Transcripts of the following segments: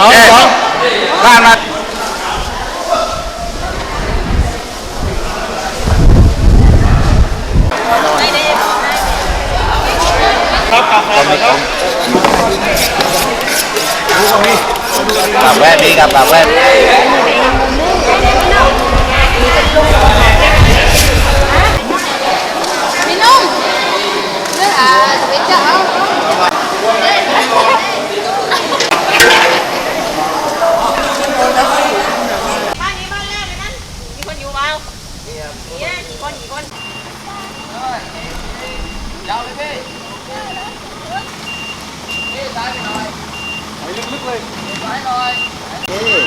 สองสองข้ามมาปากแว่ Dạ, chị con, chị con. Rồi, giao đi đi. Đi trái mình rồi. Đấy lức lức lên. Trái rồi. Đi.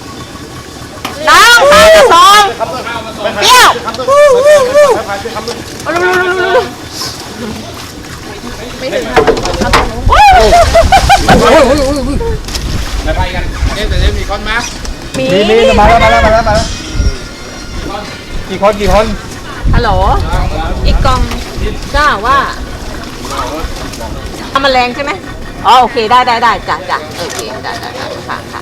น้องขายกระซองเปรี้ยวเอาเร็วๆๆๆไม่ถึงครับโอ้ยไปกันเนี่ยแต่มีคนมามีมีมีมาแล้วมาแล้วมาแล้วมาแล้วกี่คนกี่คนฮัลโหลอีกกล่องจ้าว่าทำแมลงใช่ไหมอ๋อโอเคได้ได้ได้จ้ะจ้ะโอเคได้ได้ได้ค่ะค่ะ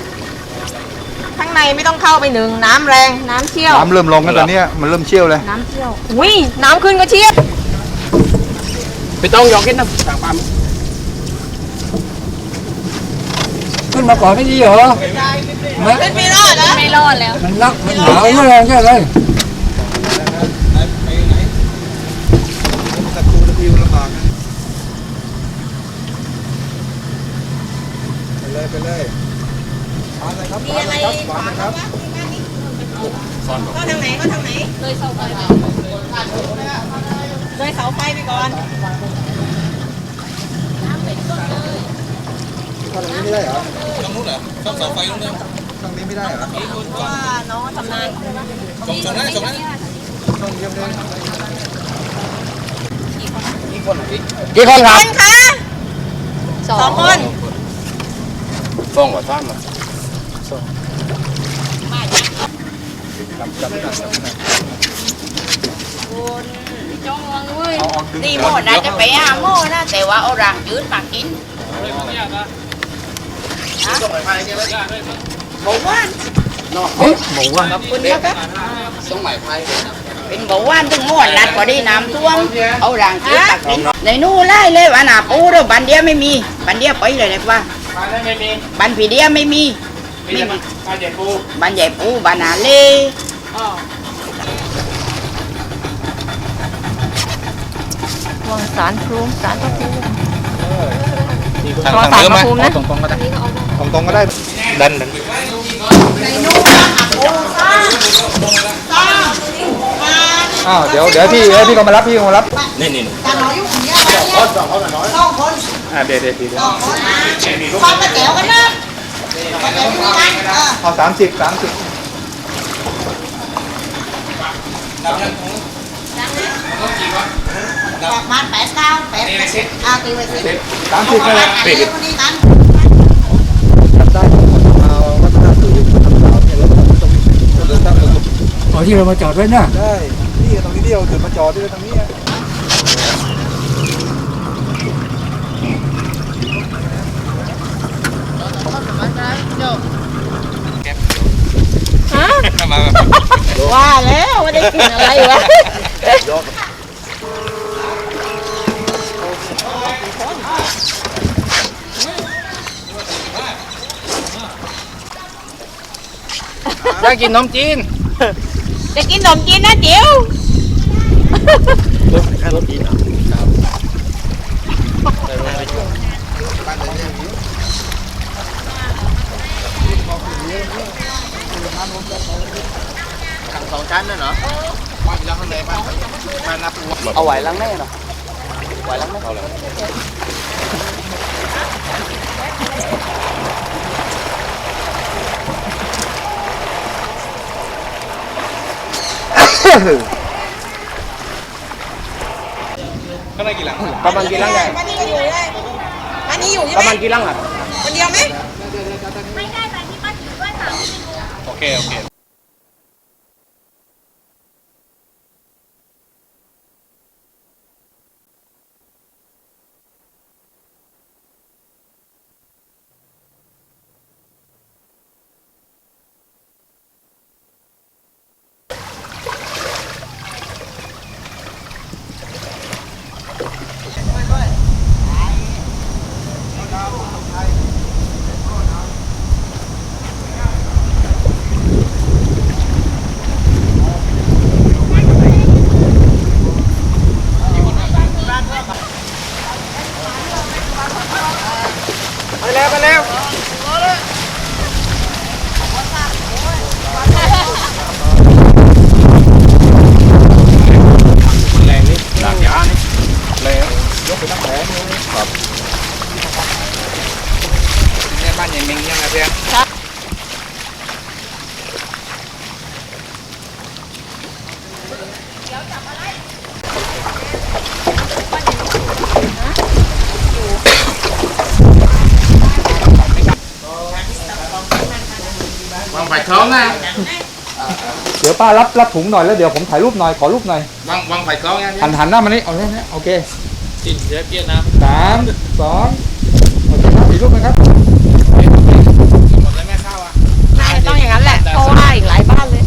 ข้างในไม่ต้องเข้าไปหนึ่งน้ำแรงน้ำเชี่ยว น้ำเริ่มลงกันตอนนี้มันเริ่มเชี่ยวเลย น้ำเชี่ยวอุ้ยน้ำขึ้นก็เชี่ยวไปต้องยองกินน้ำตากปั๊มขึ้นมาก่อนไม่ดีเหรอขึ้นไม่รอดแล้วไม่รอดแล้ว มันรักมันหนาวแรงแค่ไหนตะคูตะพิวลำบากไปเลยไปเลย ทานเลยครับทานเลยครับหวานนะครับก็ทางไหนก็ทางไหน เลยเสาไฟเลยเสาไฟไปก่อนตรงนี้ไม่ได้เหรอตรงนู้นเหรอต้องเสาไฟตรงนี้ตรงนี้ไม่ได้เหรอเพราะว่าน้องทำงานส่งส่งได้ส่งได้ส่งเยี่ยมเลยกี่คนกี่คนครับคนคะสองคนส่งกับท่านมา จำจำจำจำ đi mua ra cho bé à mua đó แต่ว่าเอารังยืดมากินหมูว่านครับคุณนะครับเป็นบอกว่านถึงหมดนัดพอดีน้ำท่วมเอารังยืดมากินในนู่นไล่เลยว่าหนาปูเด้อบันเดียวไม่มี บันเดียวไปเลยนะว่า มาได้ไม่มีบันผีเดียวไม่มีมีแต่มาเจ็ดปูบันใหญ่ปูบันหนาเล่ วางสารพรูมสารพระภูมิทางรอทางสารเดิมพไหมระภูมินะตรงตรงก็ได้ตรงตรงก็ได้ ดันดันอ้าวเดี๋ยวเดี๋ยวพี่เดี๋ยวพี่ก็มารับพี่ก็มารับนี่นี่คนสองคนน้อยสองคนอ่าเดี๋ยวเดี๋ยวเดี๋ยวความกระเจียวกันนะกระ เจียวกันเออเอาสามสิบสามสิบประมาณแปดเก้าแปดอ่าตีไปสิสามสิบเลยอันนี้คนนี้กันจับได้เอาวัฒนธรรมสื่อมาทำสาวเนี่ยแล้วก็ตรงเดินตั้งตรงเอาที่เรามาจอดไว้น่ะได้นี่ตรงนี้เดียวจุดมาจอดที่ตรงนี้ฮะ ว่าแล้วว่าได้กินอะไรวะได้กินนมจีนจะกินขนมจีนนะจิ๋วแค่นมจีนอะ เอาไหวลังแน่เนาะไหวลังแน่เอาเลยข้างในกี่หลังประมาณกี่ลังได้วันนี้ก็อยู่ได้วันนี้อยู่ใช่ประไหมมาณกี่ลังอะคนเดียวไหมโอเคโอเค ไปแล้วไปแล้วแรงนี่หลักยานี่แรงยกไปตั้งแผงเลยครับเนี่ยบ้านยังมิงยังไงเพียง วางไผ่คล้องนะเดี๋ยวป้ารับรับถุงหน่อยแล้วเดี๋ยวผมถ่ายรูปหน่อยขอรูปหน่อยวางวางไผ่คล้องนะหันหันหน้ามานี่เอาเนี่ยนะโอเคจินเดี๋ยวเกี้ยน้สามสองโอเคครับอีกรูปนะครับำหมดเลยแม่ข้าวอะ น่าจะต้องอย่างนั้นแหละเพราะว่าอีกหลายบ้านเลย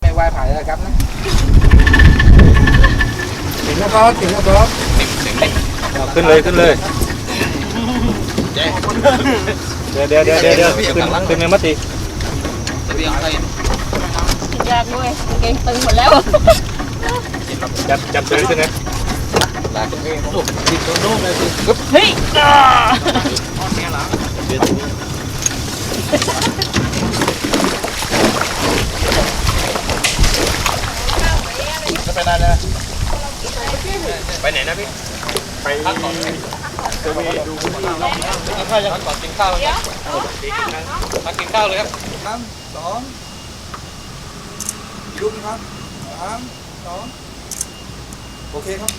ไม่ไหวผ่ายแล้วครับนะถึงแล้วครับถึงแล้วครับ ขึ้นเลยขึ้นเลยเดี๋ยวเดี๋ยวเดี๋ยวเดี๋ยวเดี๋ยวขึ้นขึ้นในมัติยากด้วยเก่งตึงหมดแล้วจับจับเลยขึ้นนะเฮ้ยไปไหนนะพี่ ไปพักก่อนจะมีดูกินข้าวยังพักก่อนกินข้าวแล้วพักกินข้าวเลยครับสามสองรูปนะครับสามสองโอเคครับ